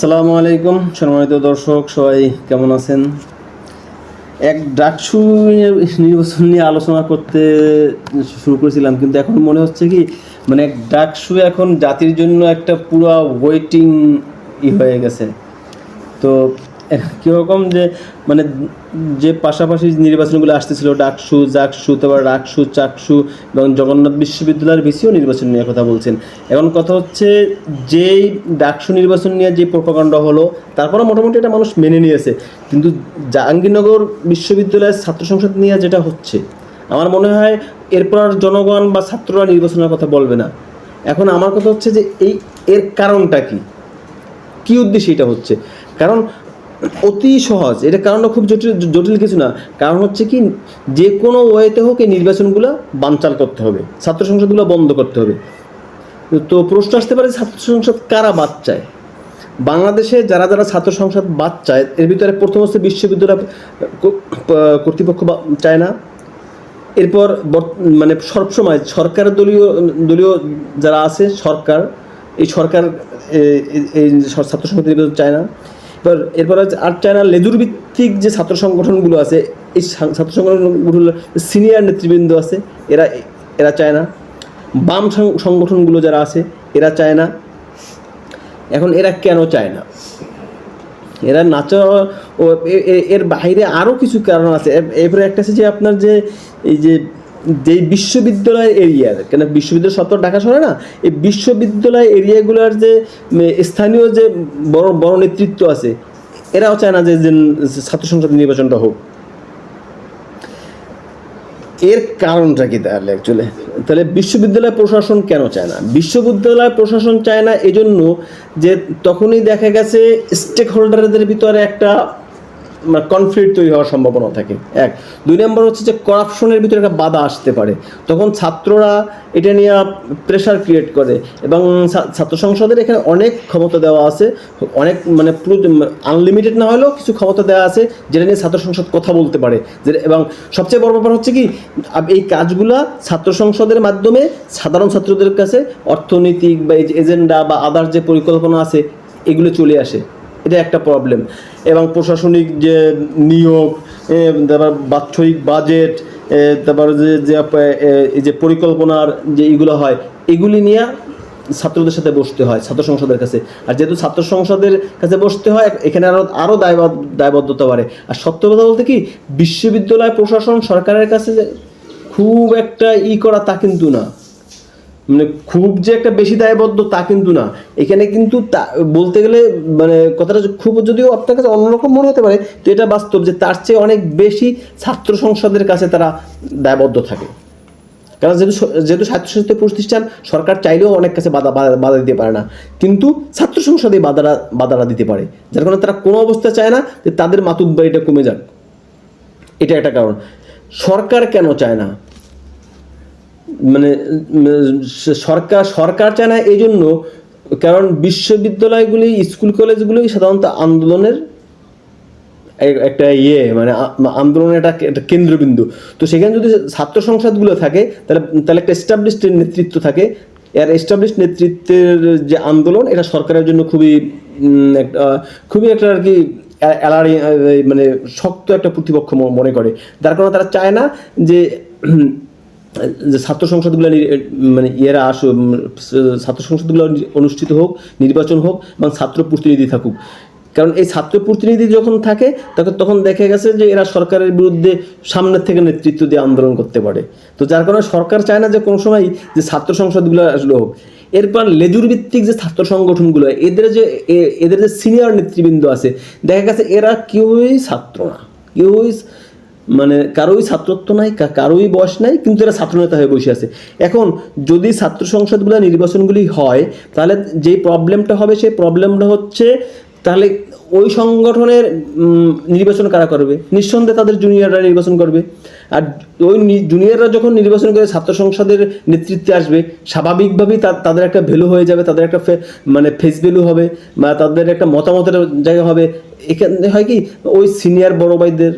সালামু আলাইকুম, সম্মানিত দর্শক, সবাই কেমন আছেন? এক ডাকসু নির্বাচন নিয়ে আলোচনা করতে শুরু করেছিলাম, কিন্তু এখন মনে হচ্ছে কি মানে এক ডাকসু এখন জাতির জন্য একটা পুরো ওয়েটিং ই হয়ে গেছে। তো কীরকম যে মানে যে পাশাপাশি নির্বাচনগুলো আসতেছিল, ডাকসু, জাকসু, তারপর রাকসু, চাকসু এবং জগন্নাথ বিশ্ববিদ্যালয়ের বেশিও নির্বাচন নিয়ে কথা বলছেন। এখন কথা হচ্ছে, যেই ডাকসু নির্বাচন নিয়ে যে প্রপাকাণ্ড হলো তারপরে মোটামুটি এটা মানুষ মেনে নিয়েছে। কিন্তু জাহাঙ্গীরনগর বিশ্ববিদ্যালয়ের ছাত্র সংসদ নিয়ে যেটা হচ্ছে, আমার মনে হয় এরপর আর জনগণ বা ছাত্ররা নির্বাচনের কথা বলবে না। এখন আমার কথা হচ্ছে যে, এই, এর কারণটা কি? কি উদ্দেশ্যে এটা হচ্ছে? কারণ অতি সহজ। এটা কারণটা খুব জটিল জটিল কিছু না। কারণ হচ্ছে কি, যে কোনো ওয়েতে হোক এই নির্বাচনগুলো বানচাল করতে হবে। ছাত্র সংসদগুলো বন্ধ করতে হবে। তো প্রশ্ন আসতে পারে, ছাত্র সংসদ কারা বাদ চায়? বাংলাদেশে যারা যারা ছাত্র সংসদ বাদ চায়, এর ভিতরে প্রথম হচ্ছে বিশ্ববিদ্যালয় কর্তৃপক্ষ চায় না। এরপর মানে সবসময় সরকার দলীয় দলীয় যারা আছে, সরকার, এই সরকার এই ছাত্র সংসদ চায় না। এবার এরপর আছে আর চায় না লেজুর ভিত্তিক যে ছাত্র সংগঠনগুলো আছে, এই ছাত্র সংগঠনগুলো সিনিয়র নেতৃবৃন্দ আছে, এরা এরা চায় না বাম সংগঠনগুলো যারা আছে, এরা চায় না এখন এরা কেন চায় না এরা নাচা এর বাইরে আরও কিছু কারণ আছে। এরপরে একটা আছে যে আপনার যে, এই যে যে বিশ্ববিদ্যালয় এরিয়ার কেন বিশ্ববিদ্যালয় সত্তর ঢাকা শহরে না, এই বিশ্ববিদ্যালয় এরিয়াগুলোর যে স্থানীয় যে বড় বড় নেতৃত্ব আছে, এরাও চায় না যে ছাত্র সংসদ নির্বাচনটা হোক। এর কারণটা কি তাহলে অ্যাকচুয়ালি তাহলে বিশ্ববিদ্যালয় প্রশাসন কেন চায় না? বিশ্ববিদ্যালয় প্রশাসন চায় না এজন্য যে তখনই দেখা গেছে স্টেক হোল্ডারদের ভিতরে একটা কনফ্লিক্ট তৈরি হওয়ার সম্ভাবনা থাকে। এক। দুই নম্বর হচ্ছে যে করাপশনের ভিতরে একটা বাধা আসতে পারে। তখন ছাত্ররা এটা নিয়ে প্রেশার ক্রিয়েট করে এবং ছাত্র সংসদের এখানে অনেক ক্ষমতা দেওয়া আছে। অনেক মানে আনলিমিটেড না হলেও কিছু ক্ষমতা দেওয়া আছে যেটা নিয়ে ছাত্র সংসদ কথা বলতে পারে। এবং সবচেয়ে বড় ব্যাপার হচ্ছে কি এই কাজগুলা ছাত্র সংসদের মাধ্যমে সাধারণ ছাত্রদের কাছে অর্থনৈতিক বা এজেন্ডা বা আদার যে পরিকল্পনা আছে, এগুলো চলে আসে। এটা একটা প্রবলেম এবং প্রশাসনিক যে নিয়োগ তারপর বাৎসরিক বাজেট তারপর যে যে এই যে পরিকল্পনার যে এগুলো হয়, এগুলি নিয়ে ছাত্রদের সাথে বসতে হয়, ছাত্র সংসদের কাছে। আর যেহেতু ছাত্র সংসদের কাছে বসতে হয়, এখানে আরও আরও দায়বদ্ধ, দায়বদ্ধতা বাড়ে। আর সত্য কথা বলতে কি, বিশ্ববিদ্যালয় প্রশাসন সরকারের কাছে খুব একটা ই করা তা কিন্তু না। মানে খুব যে একটা বেশি দায়বদ্ধ তা কিন্তু না। এখানে কিন্তু তা, বলতে গেলে মানে কথাটা খুব যদিও আপনার কাছে অন্যরকম মনে হতে পারে, তো এটা বাস্তব যে তার চেয়ে অনেক বেশি ছাত্র সংসদের কাছে তারা দায়বদ্ধ থাকে। কারণ যেহেতু যেহেতু স্বায়ত্তশাসিত প্রতিষ্ঠান, সরকার চাইলেও অনেক কাছে বাধা বাধা দিতে পারে না। কিন্তু ছাত্র সংসদে বাধারা বাধারা দিতে পারে। যার কারণে তারা কোনো অবস্থায় চায় না যে তাদের মাতুব্বাড়িটা কমে যাক। এটা একটা কারণ। সরকার কেন চায় না? মানে সরকার সরকার চায় না এই জন্য কারণ বিশ্ববিদ্যালয়গুলি, স্কুল কলেজগুলোই সাধারণত আন্দোলনের একটা ইয়ে মানে আন্দোলনের একটা একটা কেন্দ্রবিন্দু। তো সেখানে যদি ছাত্র সংসদগুলো থাকে, তাহলে তাহলে একটা এস্টাবলিশড নেতৃত্ব থাকে। এর এস্টাবলিশড নেতৃত্বের যে আন্দোলন, এটা সরকারের জন্য খুবই একটা খুবই একটা আর কি অ্যালারি মানে শক্ত একটা প্রতিপক্ষ মনে করে। যার কারণে তারা চায় না যে যে ছাত্র সংসদগুলো মানে ইয়েরা আসু ছাত্র সংসদগুলো অনুষ্ঠিত হোক, নির্বাচন হোক, এবং ছাত্র প্রতিনিধি থাকুক। কারণ এই ছাত্র প্রতিনিধি যখন থাকে তখন তখন দেখা গেছে যে এরা সরকারের বিরুদ্ধে সামনের থেকে নেতৃত্ব দিয়ে আন্দোলন করতে পারে। তো যার কারণে সরকার চায় না যে কোনো সময় যে ছাত্র সংসদগুলো আসলে হোক। এরপর লেজুর ভিত্তিক যে ছাত্র সংগঠনগুলো, এদের যে এদের যে সিনিয়র নেতৃবৃন্দ আছে, দেখা গেছে এরা কেউই ছাত্র না। কেউই মানে কারোই ছাত্রত্ব নাই কারোই বয়স নাই, কিন্তু এরা ছাত্রনেতা হয়ে বসে আছে। এখন যদি ছাত্র সংসদগুলো নির্বাচনগুলি হয়, তাহলে যেই প্রবলেমটা হবে, সেই প্রবলেমটা হচ্ছে তাহলে ওই সংগঠনের নির্বাচন কারা করবে? নিঃসন্দেহে তাদের জুনিয়ররা নির্বাচন করবে। আর ওই জুনিয়ররা যখন নির্বাচন করে ছাত্র সংসদের নেতৃত্বে আসবে, স্বাভাবিকভাবেই তাদের একটা ভ্যালু হয়ে যাবে, তাদের একটা মানে ফেস ভ্যালু হবে, বা তাদের একটা মতামতের জায়গা হবে। এখানে হয় কি, ওই সিনিয়র বড় ভাইদের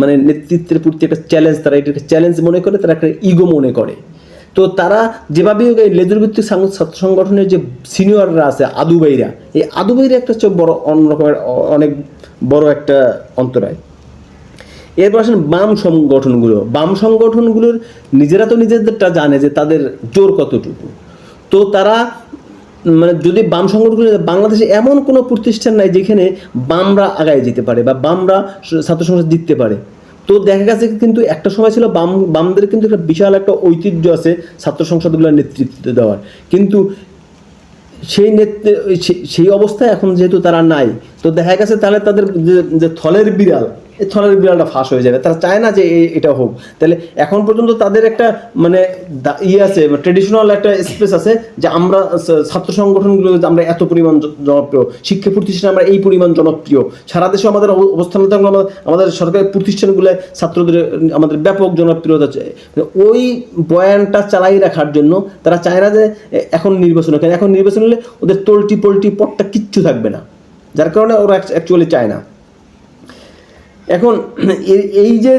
মানে নেতৃত্বের প্রতি একটা চ্যালেঞ্জ তারা এটাকে চ্যালেঞ্জ মনে করে, তারা একটা ইগো মনে করে। তো তারা যেভাবে হোক ভিত্তিক সাং- ছাত্র সংগঠনের যে সিনিয়ররা আছে আদুবাইরা এই আদুবাইরা একটা হচ্ছে বড় অন্যরকমের অনেক বড় একটা অন্তরায়। এরপর আসেন বাম সংগঠনগুলো। বাম সংগঠনগুলোর নিজেরা তো নিজেদেরটা জানে যে তাদের জোর কতটুকু। তো তারা মানে যদি বাম সংগঠন বাংলাদেশে এমন কোনো প্রতিষ্ঠান নাই যেখানে বামরা আগায় যেতে পারে বা বামরা ছাত্র সংসদ জিততে পারে। তো দেখা গেছে কিন্তু একটা সময় ছিল বাম, বামদের কিন্তু একটা বিশাল একটা ঐতিহ্য আছে ছাত্র সংসদগুলোর নেতৃত্ব দেওয়ার। কিন্তু সেই নেতৃত্ব সেই অবস্থায় এখন যেহেতু তারা নাই, তো দেখা গেছে তাহলে তাদের যে থলের বিড়াল থলের বিড়ালটা ফাঁস হয়ে যাবে। তারা চায় না যে এটা হোক। তাহলে এখন পর্যন্ত তাদের একটা মানে ইয়ে আছে ট্রেডিশনাল একটা স্পেস আছে যে আমরা ছাত্র সংগঠনগুলো আমরা এত পরিমাণ জনপ্রিয়, শিক্ষা প্রতিষ্ঠানে আমরা এই পরিমাণ জনপ্রিয়। সারা দেশে আমাদের অবস্থান আমাদের সরকারি প্রতিষ্ঠানগুলো ছাত্রদের আমাদের ব্যাপক জনপ্রিয়তা চাই ওই বয়ানটা চালাই রাখার জন্য তারা চায় না যে এখন নির্বাচন। এখন নির্বাচন হলে ওদের তোল্টি পোল্টি পটটা কিচ্ছু থাকবে না। যার কারণে ওরা অ্যাকচুয়ালি চায় না। এখন এই যে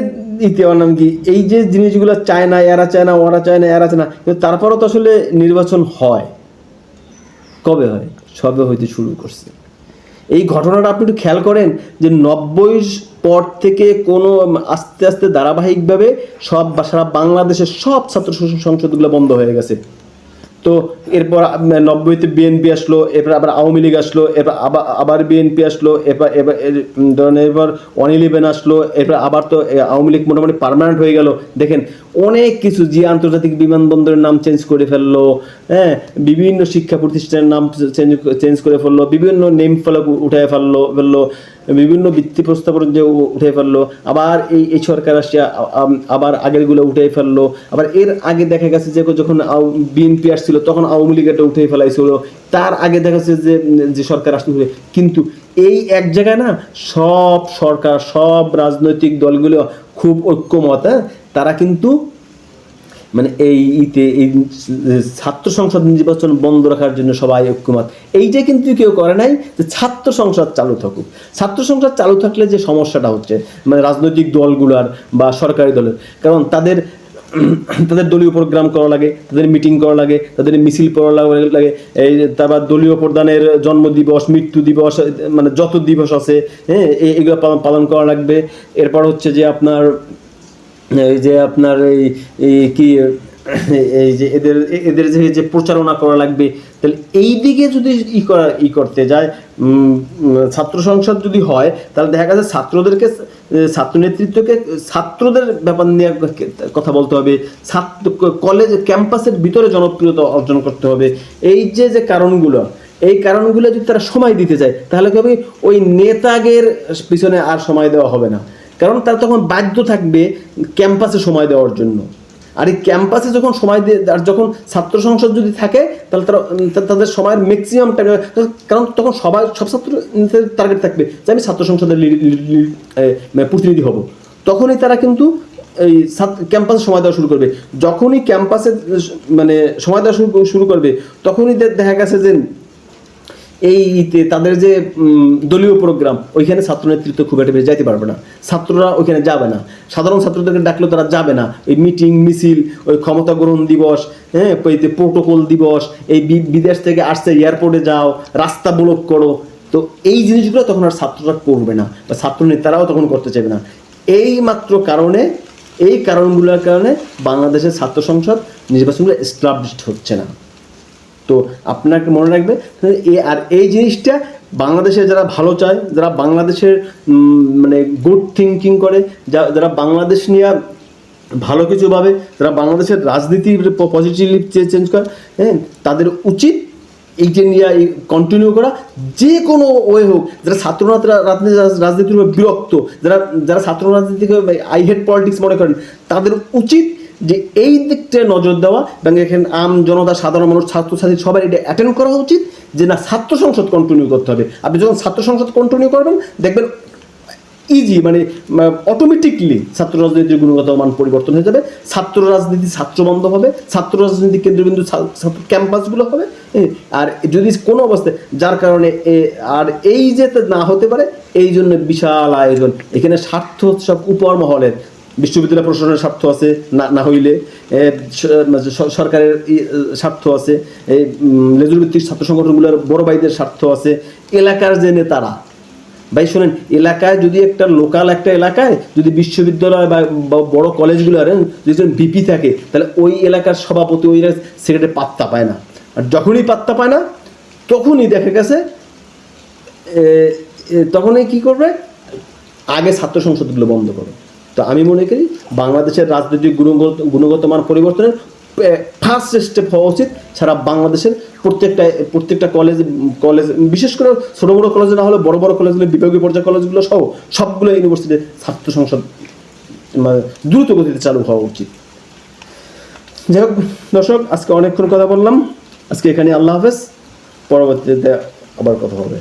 ইতে ওর নাম কি, এই যে জিনিসগুলো চায় না, এরা চায় না, ওরা চায় না, এরা চায় না, কিন্তু তারপরও তো আসলে নির্বাচন হয়। কবে হয়? সবে হইতে শুরু করছে। এই ঘটনাটা আপনি একটু খেয়াল করেন যে নব্বই পর থেকে কোনো আস্তে আস্তে ধারাবাহিকভাবে সব সারা বাংলাদেশের সব ছাত্র সংসদগুলো বন্ধ হয়ে গেছে। তো এরপর নব্বইতে বিএনপি আসলো, এরপর আবার আওয়ামী লীগ আসলো, এরপর আবার আবার বিএনপি আসলো, এরপর এবার ধরেন এরপর ওয়ান ইলেভেন আসলো, এরপর আবার তো আওয়ামী লীগ মোটামুটি পার্মানেন্ট হয়ে গেল। দেখেন, অনেক কিছু যে আন্তর্জাতিক বিমানবন্দরের নাম চেঞ্জ করে ফেলল হ্যাঁ বিভিন্ন শিক্ষা প্রতিষ্ঠানের নাম চেঞ্জ চেঞ্জ করে ফেলল, বিভিন্ন নেম ফলক উঠে ফেলল ফেলল, বিভিন্ন বৃত্তি প্রস্তাবন যে উঠে ফেলল, আবার এই এই সরকার আসছে আবার আগেরগুলো উঠে ফেলল, আবার এর আগে দেখা গেছে যে যখন বিএনপি আসছিল তখন আওয়ামী লীগ এটা উঠে ফেলাইছিল। তার আগে দেখা যাচ্ছে যে সরকার আসছিল কিন্তু এই এক জায়গায় না, সব সরকার, সব রাজনৈতিক দলগুলো খুব ঐক্যমত হ্যাঁ? তারা কিন্তু মানে এই ইতে, এই ছাত্র সংসদ নির্বাচন বন্ধ রাখার জন্য সবাই ঐক্যমত। এইটা কিন্তু কেউ করে নাই যে ছাত্র সংসদ চালু থাকুক। ছাত্র সংসদ চালু থাকলে যে সমস্যাটা হচ্ছে মানে রাজনৈতিক দলগুলার বা সরকারি দলের। কারণ তাদের তাদের দলীয় প্রোগ্রাম করা লাগে, তাদের মিটিং করা লাগে, তাদের মিছিল করা লাগে এই তারপর দলীয় প্রধানের জন্মদিবস, মৃত্যু দিবস মানে যত দিবস আছে হ্যাঁ এগুলো পালন করা লাগবে। এরপর হচ্ছে যে আপনার যে আপনার এই কি এই যে এদের এদের যে যে প্রচারণা করা লাগবে, তাহলে এই দিকে যদি ই করা, ই করতে যায় ছাত্র সংসদ যদি হয়, তাহলে দেখা গেছে ছাত্রদেরকে ছাত্র নেতৃত্বকে ছাত্রদের ব্যাপার নিয়ে কথা বলতে হবে, ছাত্র, কলেজ, ক্যাম্পাসের ভিতরে জনপ্রিয়তা অর্জন করতে হবে। এই যে যে কারণগুলো, এই কারণগুলো যদি তারা সময় দিতে যায় তাহলে কি হবে? ওই নেতাগের পিছনে আর সময় দেওয়া হবে না। কারণ তারা তখন বাধ্য থাকবে ক্যাম্পাসে সময় দেওয়ার জন্য। আর এই ক্যাম্পাসে যখন সময় দিয়ে আর যখন ছাত্র সংসদ যদি থাকে, তাহলে তারা তাদের সময়ের ম্যাক্সিমাম টাকা কারণ তখন সবাই সব ছাত্র টার্গেট থাকবে যে আমি ছাত্র সংসদের মানে প্রতিনিধি হব। তখনই তারা কিন্তু এই ক্যাম্পাসে সময় দেওয়া শুরু করবে। যখনই ক্যাম্পাসে মানে সময় দেওয়া শুরু শুরু করবে, তখনই দেখা গেছে যে এই তাদের যে দলীয় প্রোগ্রাম, ওইখানে ছাত্র নেতৃত্ব খুব একটা বেশি যাইতে পারবে না। ছাত্ররা ওইখানে যাবে না। সাধারণ ছাত্রদেরকে ডাকলেও তারা যাবে না। ওই মিটিং, মিছিল, ওই ক্ষমতা গ্রহণ দিবস হ্যাঁ প্রোটোকল দিবস, এই বিদেশ থেকে আসছে, এয়ারপোর্টে যাও, রাস্তা ব্লক করো। তো এই জিনিসগুলো তখন আর ছাত্ররা করবে না বা ছাত্র নেতারাও তখন করতে চাইবে না। এই মাত্র কারণে, এই কারণগুলোর কারণে বাংলাদেশের ছাত্র সংসদ নির্বাচনগুলো এস্টাবলিশড হচ্ছে না। তো আপনাকে মনে রাখবে এ আর এই জিনিসটা বাংলাদেশে যারা ভালো চায়, যারা বাংলাদেশের মানে গুড থিঙ্কিং করে, যা- যারা বাংলাদেশ নিয়ে ভালো কিছু ভাবে, যারা বাংলাদেশের রাজনীতির পজিটিভলি চেঞ্জ করে হ্যাঁ তাদের উচিত এইটা নিয়ে কন্টিনিউ করা, যে কোনো ওয়ে হোক, যারা ছাত্র রাজনীতি- রাজনীতি, রাজনীতির উপর বিরক্ত, যারা যারা ছাত্র রাজনীতিকে আই হেড পলিটিক্স মনে করেন, তাদের উচিত যে এই দিকটায় নজর দেওয়া এবং এখানে আম জনতা সাধারণ মানুষ ছাত্রছাত্রী সবাই এটা অ্যাটেন্ড করা উচিত যে না ছাত্র সংসদ কন্টিনিউ করতে হবে। আপনি যখন ছাত্র সংসদ কন্টিনিউ করবেন দেখবেন ইজি মানে অটোমেটিকলি ছাত্র রাজনীতির গুণগত মান পরিবর্তন হয়ে যাবে। ছাত্র রাজনীতি ছাত্র বন্ধ হবে। ছাত্র রাজনীতি কেন্দ্রবিন্দু ক্যাম্পাসগুলো হবে। হ্যাঁ, আর যদি কোনো অবস্থায় যার কারণে আর এই যে না হতে পারে এই জন্য বিশাল আয়োজন। এখানে স্বার্থ সব উপর মহলের বিশ্ববিদ্যালয় প্রশাসনের স্বার্থ আছে, না না হইলে সরকারের স্বার্থ আছে এই লেজুর ভিত্তিক ছাত্র সংগঠনগুলোর বড় ভাইদের স্বার্থ আছে, এলাকার যে নেতারা। ভাই, শোনেন, এলাকায় যদি একটা লোকাল একটা এলাকায় যদি বিশ্ববিদ্যালয় বা বড় কলেজগুলো, আর, যদি বিপি থাকে, তাহলে ওই এলাকার সভাপতি, ওই সেক্রেটারি পাত্তা পায় না। আর যখনই পাত্তা পায় না, তখনই দেখা গেছে তখনই কি করবে? আগে ছাত্র সংসদগুলো বন্ধ করো তো আমি মনে করি বাংলাদেশের রাজনৈতিক গুণগত গুণগত মান পরিবর্তনের ফার্স্ট স্টেপ হওয়া উচিত সারা বাংলাদেশের প্রত্যেকটা প্রত্যেকটা কলেজ কলেজ বিশেষ করে ছোটো বড়ো কলেজ না হলে বড় বড় কলেজগুলো বিভাগীয় পর্যায়ে কলেজগুলো সহ সবগুলো ইউনিভার্সিটিতে ছাত্র সংসদ মানে দ্রুত গতিতে চালু হওয়া উচিত। যাই হোক, দর্শক, আজকে অনেকক্ষণ কথা বললাম। আজকে এখানে আল্লাহ হাফেজ। পরবর্তীতে আবার কথা হবে।